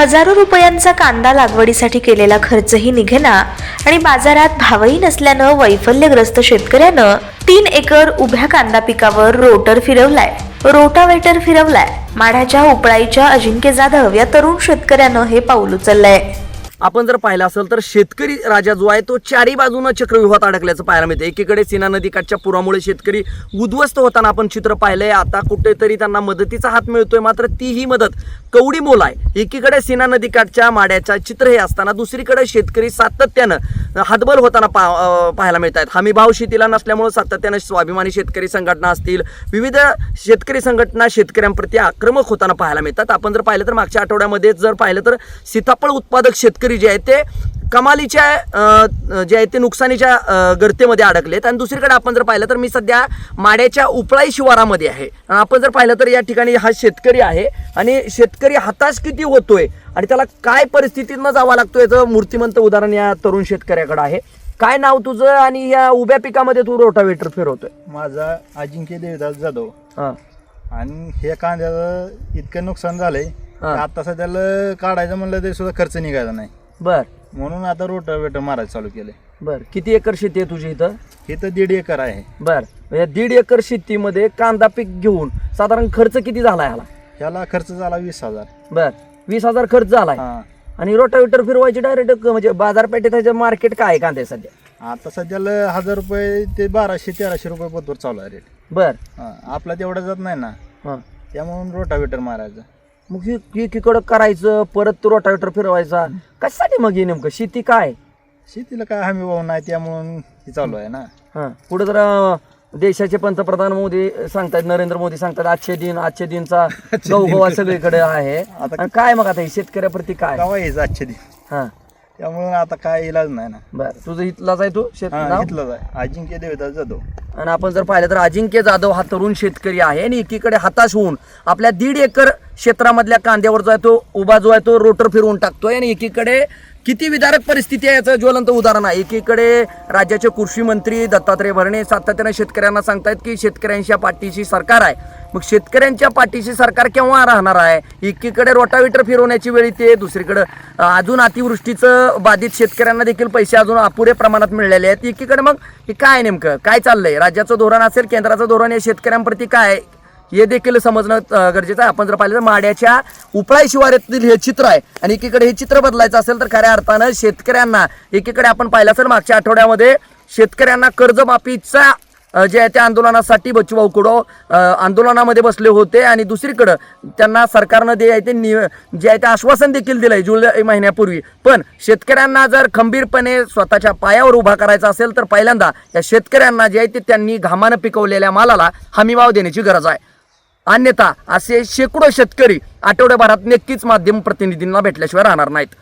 हजारो रुपयांचा कांदा लागवडीसाठी केलेला खर्चही निघेना आणि बाजारात भावही नसल्यानं वैफल्यग्रस्त शेतकऱ्यानं तीन एकर उभ्या कांदा पिकावर रोटर फिरवलाय. रोटावेटर फिरवलाय. माढ्याच्या उपळाईच्या अजिंक्य जाधव या तरुण शेतकऱ्यानं हे पाऊल उचललंय. आपण जर पाहिलं असेल तर शेतकरी राजा जो आहे तो चारी बाजूनं चक्रव्यूहात अडकल्याचं पाहायला मिळतं एकीकडे सीना नदीकाठच्या पुरामुळे शेतकरी उद्ध्वस्त होताना आपण चित्र पाहिलंय. आता कुठेतरी त्यांना मदतीचा हात मिळतोय मात्र ती ही मदत कवडी मोल आहे. एकीकडे सीना नदीकाठच्या माड्याच्या चित्र हे असताना दुसरीकडे शेतकरी सातत्यानं हातबल होताना पा पाहायला मिळत आहेत हमी भाव शेतीला नसल्यामुळे सातत्यानं स्वाभिमानी शेतकरी संघटना असतील. विविध शेतकरी संघटना शेतकऱ्यांप्रती आक्रमक होताना पाहायला मिळतात. आपण जर पाहिलं तर मागच्या आठवड्यामध्ये जर पाहिलं तर सीताफळ उत्पादक शेतकरी जे आहेत ते कमालीच्या जे आहे ते नुकसानीच्या गर्तेमध्ये अडकलेत. आणि दुसरीकडे आपण जर पाहिलं तर मी सध्या माड्याच्या उपळाई शिवारामध्ये आहे. आणि आपण जर पाहिलं तर या ठिकाणी हा शेतकरी आहे. आणि शेतकरी हताश किती होतोय आणि त्याला काय परिस्थितीतनं जावं लागतोय याचं मूर्तिमंत उदाहरण या तरुण शेतकऱ्याकडे आहे. काय नाव तुझं आणि या उभ्या पिकामध्ये तू रोटावेटर फिरवतोय? माझा अजिंक्य देवदास जाधव. हां. आणि हे कांद्याचं इतकं नुकसान झालंय आता सध्याला काढायचं म्हणलं तरी सुद्धा खर्च निघायचा नाही. बर. म्हणून आता रोटावेटर मारायला चालू केले बर. किती एकर शेती आहे तुझी इथं? हे तर दीड एकर आहे. बर. या दीड एकर शेतीमध्ये कांदा पीक घेऊन साधारण खर्च किती झाला ह्याला? ह्याला खर्च झाला वीस हजार. बर. वीस हजार खर्च झालाय. हा. आणि रोटावेटर फिरवायची डायरेक्ट म्हणजे बाजारपेठेत मार्केट काय आहे कांदे सध्या? आता सध्याला हजार रुपये ते बाराशे तेराशे रुपये पतवर चालू आहे रेट बर. आपला तेवढा जात नाही ना. हां. त्यामुळं रोटावेटर मारायचं. मग ही एकीकडं करायचं परत रोटावेटर फिरवायचा. कशासाठी मग हे नेमकं? शेती काय? शेतीला काय हमी भाव नाही त्यामुळं हे चालू आहे ना. हां. पुढे तर अं, देशाचे पंतप्रधान मोदी सांगतात नरेंद्र मोदी सांगतात आजचे दिन आजचे दिनचा गौगवा सगळीकडे आहे. आणि काय मग आता हे शेतकऱ्याप्रती काय? गावा यायचं आजच्या दिवस हां. त्यामुळं आता काय इलाज नाही ना. बर. तुझं इथलाच आहे तू? शेत हा नाव? जाय अजिंक्य देवदास जाधव. आणि आपण जर पाहिलं तर अजिंक्य जाधव हा तरुण शेतकरी आहे आणि एकीकडे हताश होऊन आपल्या दीड एकर क्षेत्रामधल्या कांद्यावर जो आहे तो उभा जो आहे तो रोटर फिरवून टाकतोय आणि एकीकडे किती विदारक परिस्थिती आहे याचं ज्वलंत उदाहरण आहे. एकीकडे राज्याचे कृषी मंत्री दत्तात्रय भरणे सातत्याने शेतकऱ्यांना सांगतायत की शेतकऱ्यांच्या पाठीशी सरकार आहे. मग शेतकऱ्यांच्या पाठीशी सरकार केव्हा राहणार आहे? एकीकडे रोटावेटर फिरवण्याची वेळ येते दुसरीकडे अजून अतिवृष्टीचं बाधित शेतकऱ्यांना देखील पैसे अजून अपुरे प्रमाणात मिळालेले आहेत. एकीकडे मग हे काय नेमकं? काय चाललंय? राज्याचं धोरण असेल केंद्राचं धोरण हे शेतकऱ्यांप्रती काय हे देखील समजणं गरजेचं आहे. आपण जर पाहिलं तर माड्याच्या उपळाय शिवारातील हे चित्र आहे आणि एकीकडे हे चित्र बदलायचं असेल तर खऱ्या अर्थानं शेतकऱ्यांना एकीकडे आपण पाहिलं असेल मागच्या आठवड्यामध्ये शेतकऱ्यांना कर्जमाफीचा जे आहे त्या आंदोलनासाठी बच्चूभाऊ कुडो आंदोलनामध्ये बसले होते आणि दुसरीकडं त्यांना सरकारनं जे आहे ते नि जे आहे ते आश्वासन देखील दिलं आहे जुलै महिन्यापूर्वी. पण शेतकऱ्यांना जर खंबीरपणे स्वतःच्या पायावर उभा करायचा असेल तर पहिल्यांदा या शेतकऱ्यांना जे आहे ते त्यांनी घामानं पिकवलेल्या मालाला हमीभाव देण्याची गरज आहे. अन्यथा असे शेकडो शेतकरी आठवड्याभरात नक्कीच माध्यम प्रतिनिधींना भेटल्याशिवाय राहणार नाहीत.